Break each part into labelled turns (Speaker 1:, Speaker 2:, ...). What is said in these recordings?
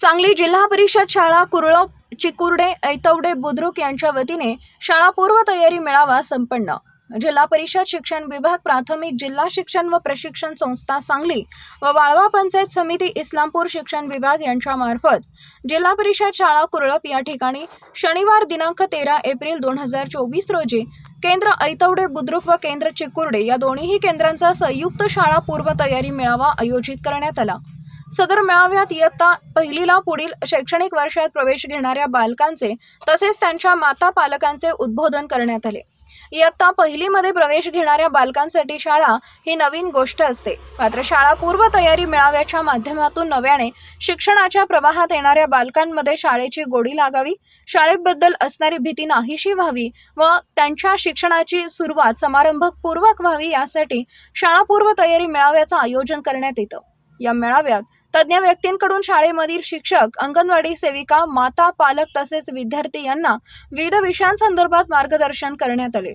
Speaker 1: सांगली जिल्हा परिषद शाळा कुरळप चिकुर्डे ऐतवडे बुद्रुक यांच्या वतीने शाळा पूर्वतयारी मेळावा संपन्न. जिल्हा परिषद शिक्षण विभाग प्राथमिक जिल्हा शिक्षण व प्रशिक्षण संस्था सांगली व वाळवा पंचायत समिती इस्लामपूर शिक्षण विभाग यांच्या मार्फत जिल्हा परिषद शाळा कुरळप या ठिकाणी शनिवार दिनांक तेरा एप्रिल दोन हजार चोवीस रोजी केंद्र ऐतवडे बुद्रुक व केंद्र चिकुर्डे या दोन्ही केंद्रांचा संयुक्त शाळा पूर्वतयारी मेळावा आयोजित करण्यात आला. सदर मेळाव्यात इयत्ता पहिलीला पुढील शैक्षणिक वर्षात प्रवेश घेणाऱ्या बालकांचे तसेच त्यांच्या माता पालकांचे उद्बोधन करण्यात आले. इयत्ता पहिलीमध्ये प्रवेश घेणाऱ्या बालकांसाठी शाळा ही नवीन गोष्ट असते. मात्र शाळा पूर्वतयारी मेळाव्याच्या माध्यमातून नव्याने शिक्षणाच्या प्रवाहात येणाऱ्या बालकांमध्ये शाळेची गोडी लागावी शाळेबद्दल असणारी भीती नाहीशी व्हावी व त्यांच्या शिक्षणाची सुरुवात समारंभपूर्वक व्हावी यासाठी शाळा पूर्व तयारी मेळाव्याचं आयोजन करण्यात येतं. या मेळाव्यात तज्ज्ञ व्यक्तींकडून शाळेमधील शिक्षक अंगणवाडी सेविका माता पालक तसेच विद्यार्थी यांना विविध विषयांसंदर्भात मार्गदर्शन करण्यात आले.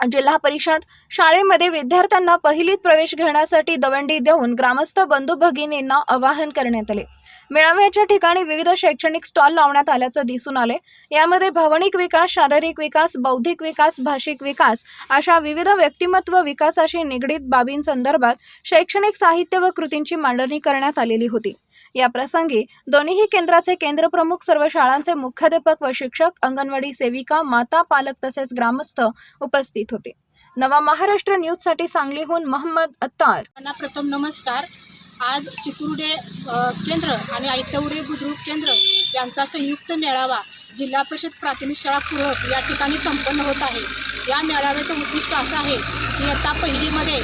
Speaker 1: जिल्हा परिषद शाळेमध्ये विद्यार्थ्यांना पहिलीत प्रवेश घेण्यासाठी दवंडी देऊन ग्रामस्थ बंधू भगिनींना आवाहन करण्यात आले. मेळाव्याच्या ठिकाणी विविध शैक्षणिक स्टॉल लावण्यात आल्याचं दिसून आले यामध्ये भावनिक विकास शारीरिक विकास बौद्धिक विकास भाषिक विकास अशा विविध व्यक्तिमत्व विकासाशी निगडीत बाबींसंदर्भात शैक्षणिक साहित्य व कृतींची मांडणी करण्यात आलेली होती. या प्रसंगी दोन्ही केंद्राचे केंद्रप्रमुख सर्व शाळांचे मुख्याध्यापक व शिक्षक अंगणवाडी सेविका माता पालक तसेच ग्रामस्थ उपस्थित होते. नवा महाराष्ट्र न्यूजसाठी सांगलीहून महम्मद अत्तार.
Speaker 2: प्रथम नमस्कार. आज चिकुर्डे केंद्र आणि आयतवडे बुद्रुक केंद्र यांचा संयुक्त मेळावा जिल्हा परिषद प्राथमिक शाळा कुरप या ठिकाणी संपन्न होत आहे. या मेळाव्याचं उद्दिष्ट असं आहे की इयत्ता पहिलीमध्ये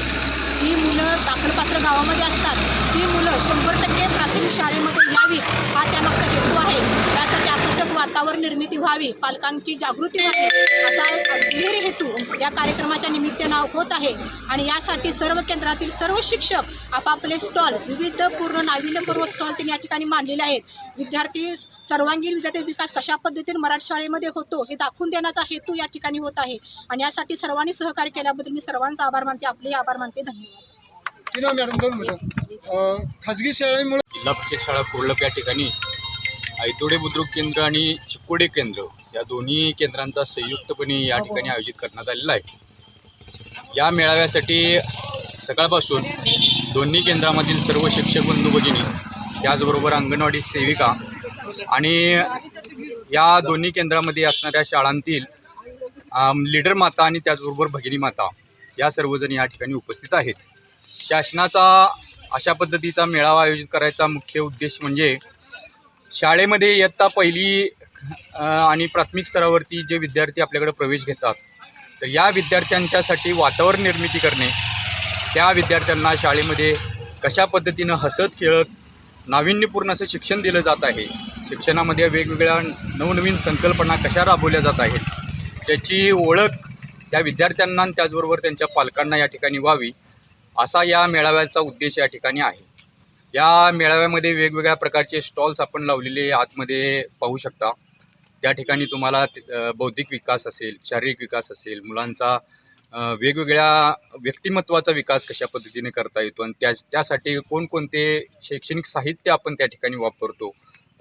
Speaker 2: जी मुलं दाखलपात्र गावामध्ये असतात ती मुलं शंभर टक्के प्राथमिक शाळेमध्ये यावीत हा त्यामागचा हेतू आहे. त्यासाठी वातावरण निर्मिती व्हावी पालकांची जागृती व्हावी असा दुहेरी हेतू या कार्यक्रमाच्या निमित्तानं होत आहे. आणि यासाठी सर्व केंद्रातील सर्व शिक्षक आपापले स्टॉल विविध पूर्ण नाविन्यपूर्व स्टॉल त्यांनी या ठिकाणी मांडलेले आहेत. विद्यार्थी सर्वांगीण विद्यार्थी विकास कशा पद्धतीने मराठी शाळेमध्ये होतो हे दाखवून देण्याचा हेतू या ठिकाणी होत आहे. आणि यासाठी सर्वांनी सहकार्य केल्याबद्दल मी सर्वांचा आभार मानते. आपले आभार मानते. धन्यवाद.
Speaker 3: मॅडम? दोन मिनिटं. खाजगी शाळेमुळे
Speaker 4: परिषद शाळा कोल्हापूर या ठिकाणी ऐतोडे बुद्रुक केंद्र आणि चिकोडे केंद्र या दोन्ही केंद्रांचा संयुक्तपणे या ठिकाणी आयोजित करण्यात आलेला आहे. या मेळाव्यासाठी सकाळपासून दोन्ही केंद्रामधील सर्व शिक्षक बंधू भगिनी त्याचबरोबर अंगणवाडी सेविका आणि या दोन्ही केंद्रामध्ये असणाऱ्या शाळांतील अम, लीडर माता आणि त्याचबरोबर भगिनी माता या सर्वजण या ठिकाणी उपस्थित आहेत. शासनाचा अशा पद्धतीचा मेळावा आयोजित करायचा मुख्य उद्देश म्हणजे शाळेमध्ये इयत्ता पहिली आणि प्राथमिक स्तरावरती जे विद्यार्थी आपल्याकडे प्रवेश घेतात तर या विद्यार्थ्यांच्यासाठी वातावरण निर्मिती करणे त्या विद्यार्थ्यांना शाळेमध्ये कशा पद्धतीनं हसत खेळत नाविन्यपूर्ण असं शिक्षण दिलं जात आहे शिक्षणामध्ये वेगवेगळ्या नवनवीन संकल्पना कशा राबवल्या जात आहेत त्याची ओळख त्या विद्यार्थ्यांना आणि त्याचबरोबर त्यांच्या पालकांना या ठिकाणी व्हावी असा या मेळाव्याचा उद्देश या ठिकाणी आहे. या मेळाव्यामध्ये वेगवेगळ्या प्रकारचे स्टॉल्स आपण लावलेले आतमध्ये पाहू शकता. त्या ठिकाणी तुम्हाला बौद्धिक विकास असेल शारीरिक विकास असेल मुलांचा वेगवेगळ्या व्यक्तिमत्वाचा विकास कशा पद्धतीने करता येतो आणि त्या त्यासाठी कोणकोणते शैक्षणिक साहित्य आपण त्या ठिकाणी वापरतो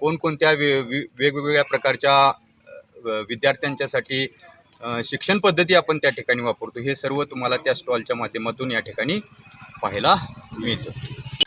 Speaker 4: कोणकोणत्या वे वि- वेगवेगळ्या प्रकारच्या विद्यार्थ्यांच्यासाठी शिक्षण पद्धती आपण त्या ठिकाणी वापरतो हे सर्व तुम्हाला त्या स्टॉलच्या माध्यमातून या ठिकाणी पाहायला मिळतं.